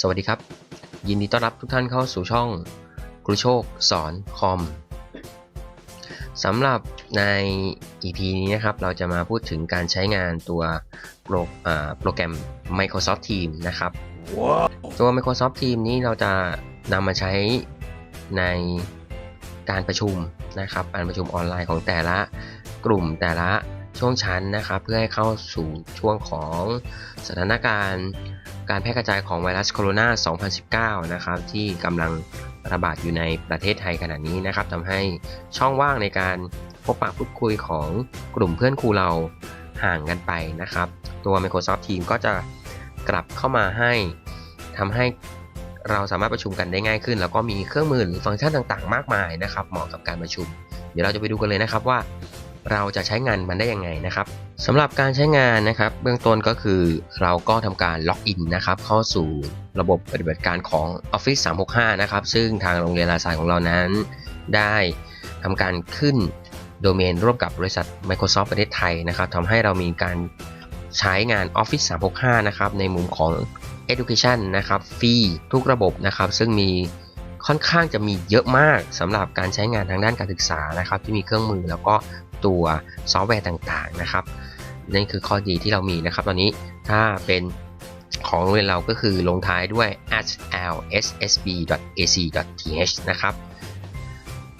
สวัสดีครับ ยินดีต้อนรับทุกท่านเข้าสู่ช่องครูโชคสอนคอมสำหรับใน EP นี้นะครับ เราจะมาพูดถึงการใช้งานตัวโปรโปรแกรม Microsoft Teams นะครับตัว Microsoft Teams นี้เราจะนำมาใช้ในการประชุมนะครับการประชุมออนไลน์ของแต่ละกลุ่มแต่ละช่วงชั้นนะครับ เพื่อให้เข้าสู่ช่วงของสถานการณ์ การแพร่กระจายของไวรัสโคโรนา 2019 นะครับที่กำลังระบาดอยู่ในประเทศไทยขณะนี้นะครับทำให้ช่องว่างในการพบปะพูดคุยของกลุ่มเพื่อนครูเราห่างกันไปนะครับ ตัว Microsoft Teams ก็จะกลับเข้ามาให้ทำให้เราสามารถประชุมกันได้ง่ายขึ้น แล้วก็มีเครื่องมือหรือฟังก์ชันต่างๆ มากมายนะครับ เหมาะกับการประชุม เดี๋ยวเราจะไปดูกันเลยนะครับว่า เราจะใช้งานมันได้ยังไงนะครับสำหรับการใช้งานนะครับ เบื้องต้นก็คือเราก็ทำการล็อกอินนะครับ เข้าสู่ระบบปฏิบัติการของ Office 365 นะครับ ซึ่งทางโรงเรียนลาซายของเรานั้น ได้ทำการขึ้นโดเมนร่วมกับบริษัท Microsoft ประเทศไทยนะครับทำให้เรามีการใช้งาน Office 365 นะครับ ในมุมของ Education นะครับฟรีทุกระบบนะครับ ซึ่งมีค่อนข้างจะมีเยอะมากสำหรับการใช้งานทางด้านการศึกษานะครับ ที่มีเครื่องมือแล้วก็ ตัวซอฟต์แวร์ต่างๆนะครับนั่นคือข้อดีที่เรามีนะครับ ตอนนี้ถ้าเป็นของโรงเรียนเราก็คือลงท้ายด้วย lssb.ac.th นะครับ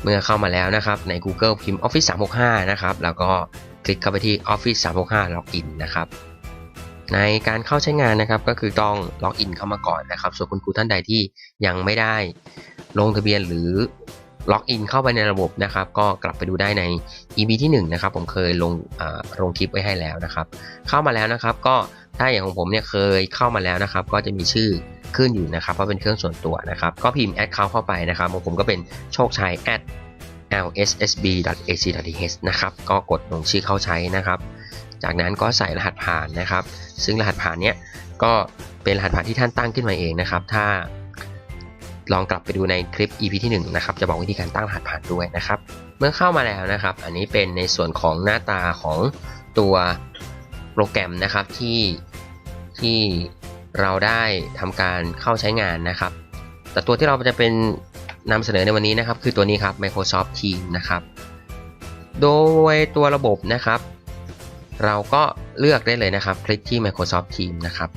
เมื่อเข้ามาแล้วนะครับใน Google พิมพ์ Office 365 นะครับแล้วก็คลิกเข้าไปที่ Office 365 Login นะครับในการเข้าใช้งานนะครับก็คือต้องล็อกอินเข้ามาก่อนนะครับ ส่วนคุณครูท่านใดที่ยังไม่ได้ลงทะเบียนหรือ ล็อกอินเข้าไปในระบบนะครับ ก็กลับไปดูได้ใน EP ที่1นะครับ ผมเคยลงลงคลิปไว้ให้แล้วนะครับ เข้ามาแล้วนะครับ ก็ถ้าอย่างของผมเนี่ยเคยเข้ามาแล้วนะครับ ก็จะมีชื่อขึ้นอยู่นะครับเพราะเป็นเครื่องส่วนตัวนะครับ ก็พิมพ์แอดเข้าเข้าไปนะครับของผมก็เป็นโชคชัย lssb.ac.th นะครับ ก็กดลงชื่อเข้าใช้นะครับ จากนั้นก็ใส่รหัสผ่านนะครับ ซึ่งรหัสผ่านเนี้ยก็เป็นรหัสผ่านที่ท่านตั้งขึ้นมาเองนะครับ ถ้า ลองกลับไปดูในคลิป EP ที่1นะครับจะบอกวิธีการตั้งรหัสผ่านด้วยนะครับ เมื่อเข้ามาแล้วนะครับ อันนี้เป็นในส่วนของหน้าตาของตัวโปรแกรมนะครับที่ที่เราได้ทำการเข้าใช้งานนะครับ แต่ตัวที่เราจะเป็นนำเสนอในวันนี้นะครับ คือตัวนี้ครับ Microsoft Teams นะครับ โดยตัวระบบนะครับ เราก็เลือกได้เลยนะครับ คลิกที่ Microsoft Teams นะครับ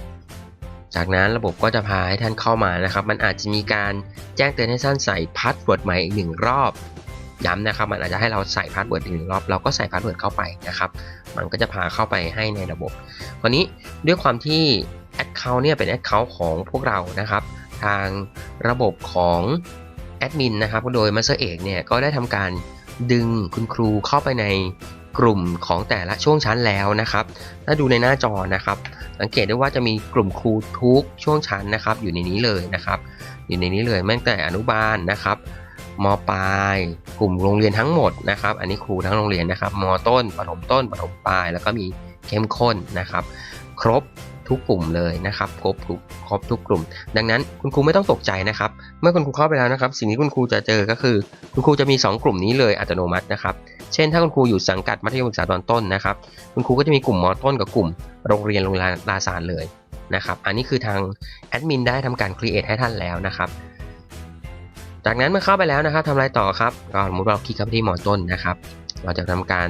จากนั้นระบบก็จะพาให้ท่านเข้ามานะครับ มันอาจจะมีการแจ้งเตือนให้ท่านใส่พาสเวิร์ดใหม่อีกหนึ่งรอบย้ำนะครับ มันอาจจะให้เราใส่พาสเวิร์ดอีกหนึ่งรอบ เราก็ใส่พาสเวิร์ดเข้าไปนะครับ มันก็จะพาเข้าไปให้ในระบบคราวนี้ด้วยความที่ Account เนี่ยเป็น Account ของพวกเรานะครับ ทางระบบของแอดมินนะครับโดยมาสเตอร์เอกเนี่ยก็ได้ทำการดึงคุณครูเข้าไปในกลุ่มของแต่ละช่วงชั้นแล้วนะครับ ถ้าดูในหน้าจอนะครับ สังเกตได้ว่าจะมีกลุ่มครูทุกช่วงชั้นนะครับ อยู่ในนี้เลยนะครับ อยู่ในนี้เลยแม้แต่อนุบาลนะครับมปลาย กลุ่มโรงเรียนทั้งหมดนะครับ อันนี้ครูทั้งโรงเรียนนะครับมต้นปฐมต้นปฐมปลาย แล้วก็มีเข้มข้นนะครับ ครบ ทุกกลุ่มเลยนะครับครบทุกครบทุกกลุ่ม ดังนั้นคุณครูไม่ต้องตกใจนะครับ เมื่อคุณครูเข้าไปแล้วนะครับ สิ่งที่คุณครูจะเจอก็คือ คุณครูจะมี 2 กลุ่มนี้เลยอัตโนมัตินะครับ เช่นถ้าคุณครูอยู่สังกัดมัธยมศึกษาตอนต้นนะครับ คุณครูก็จะมีกลุ่มมอต้นกับกลุ่มโรงเรียนโรงเรียนลาซานเลยนะครับอันนี้คือทางแอดมินได้ทำการครีเอทให้ท่านแล้วนะครับจากนั้นเมื่อเข้าไปแล้วนะครับทำอะไรต่อครับก็สมมติเราคลิกเข้าไปที่มอต้นนะครับ เราจะทำการ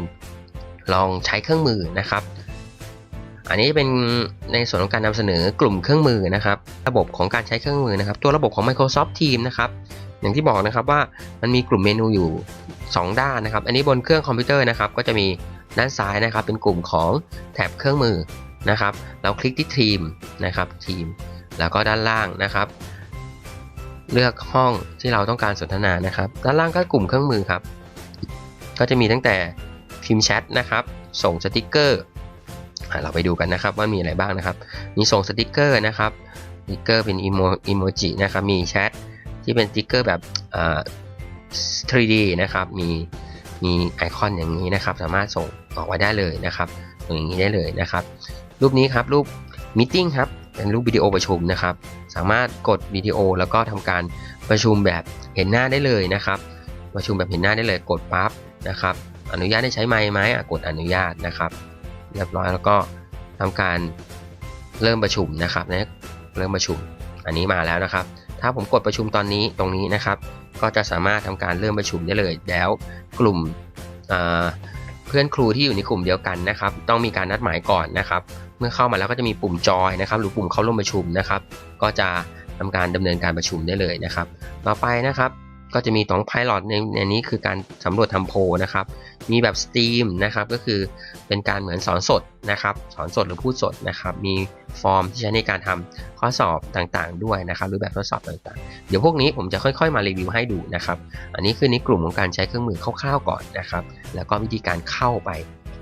ลองใช้เครื่องมือนะครับ อันนี้เป็นในส่วนของการนำเสนอกลุ่มเครื่องมือนะครับ ระบบของการใช้เครื่องมือนะครับ ตัวระบบของ Microsoft Teams นะครับอย่างที่บอกนะครับว่ามันมีกลุ่มเมนูอยู่ 2 ด้านนะครับ อันนี้บนเครื่องคอมพิวเตอร์นะครับ ก็จะมีด้านซ้ายนะครับ เป็นกลุ่มของแถบเครื่องมือนะครับ เราคลิกที่ทีมนะครับทีม แล้วก็ด้านล่างนะครับ เลือกห้องที่เราต้องการสนทนานะครับ ด้านล่างก็กลุ่มเครื่องมือครับ ก็จะมีตั้งแต่พิมพ์แชทนะครับ ส่งสติกเกอร์ เราไปดูกันนะครับว่ามีอะไรบ้างนะครับ มีส่งสติกเกอร์นะครับสติกเกอร์เป็นอีโมอีโมจินะครับ มีแชทที่เป็นสติกเกอร์แบบ 3D นะครับ มีมีไอคอนอย่างนี้นะครับ สามารถส่งออกไว้ได้เลยนะครับส่งอย่างนี้ได้เลยนะครับ รูปนี้ครับรูปมิ팅ครับเป็นรูปวิดีโอประชุมนะครับ สามารถกดวิดีโอแล้วก็ทำการประชุมแบบเห็นหน้าได้เลยนะครับ ประชุมแบบเห็นหน้าได้เลยกดปั๊บนะครับ อนุญาตให้ใช้ไมค์ไหมกดอนุญาตนะครับ เรียบร้อยแล้วก็ทำการเริ่มประชุมนะครับนะเริ่มประชุมอันนี้มาแล้วนะครับ ถ้าผมกดประชุมตอนนี้ตรงนี้นะครับ ก็จะสามารถทำการเริ่มประชุมได้เลย แล้วกลุ่มเพื่อนครูที่อยู่ในกลุ่มเดียวกันนะครับ ต้องมีการนัดหมายก่อนนะครับ เมื่อเข้ามาแล้วก็จะมีปุ่มจอยนะครับ หรือปุ่มเข้าร่วมประชุมนะครับ ก็จะทำการดำเนินการประชุมได้เลยนะครับ ต่อไปนะครับ ก็จะมีตรง Pilot ในในนี้คือการสำรวจทำโพนะครับ มีแบบสตรีมนะครับก็คือเป็นการเหมือนสอนสดนะครับสอนสดหรือพูดสดนะครับ มีฟอร์มที่ใช้ในการทำข้อสอบต่างๆ ด้วยนะครับ หรือแบบทดสอบต่างๆ เดี๋ยวพวกนี้ผมจะค่อยๆ มารีวิวให้ดูนะครับ อันนี้คือในกลุ่มของการใช้เครื่องมือคร่าวๆก่อนนะครับ แล้วก็วิธีการเข้าไป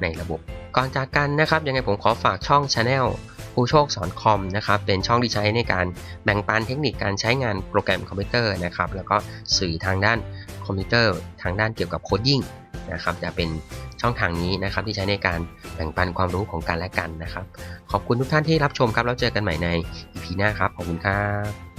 ในระบบ ก่อนจากกันนะครับยังไงผมขอฝากช่อง Channel ผู้โชคสอนคอมนะครับเป็นช่องที่ใช้ในการแบ่งปันเทคนิคการใช้งานโปรแกรมคอมพิวเตอร์นะครับแล้วก็สื่อทางด้านคอมพิวเตอร์ทางด้านเกี่ยวกับโคดดิ้งนะครับจะเป็นช่องทางนี้นะครับที่ใช้ในการแบ่งปันความรู้ของกันและกันนะครับ ขอบคุณทุกท่านที่รับชมครับแล้วเจอกันใหม่ใน EP หน้าครับขอบคุณครับ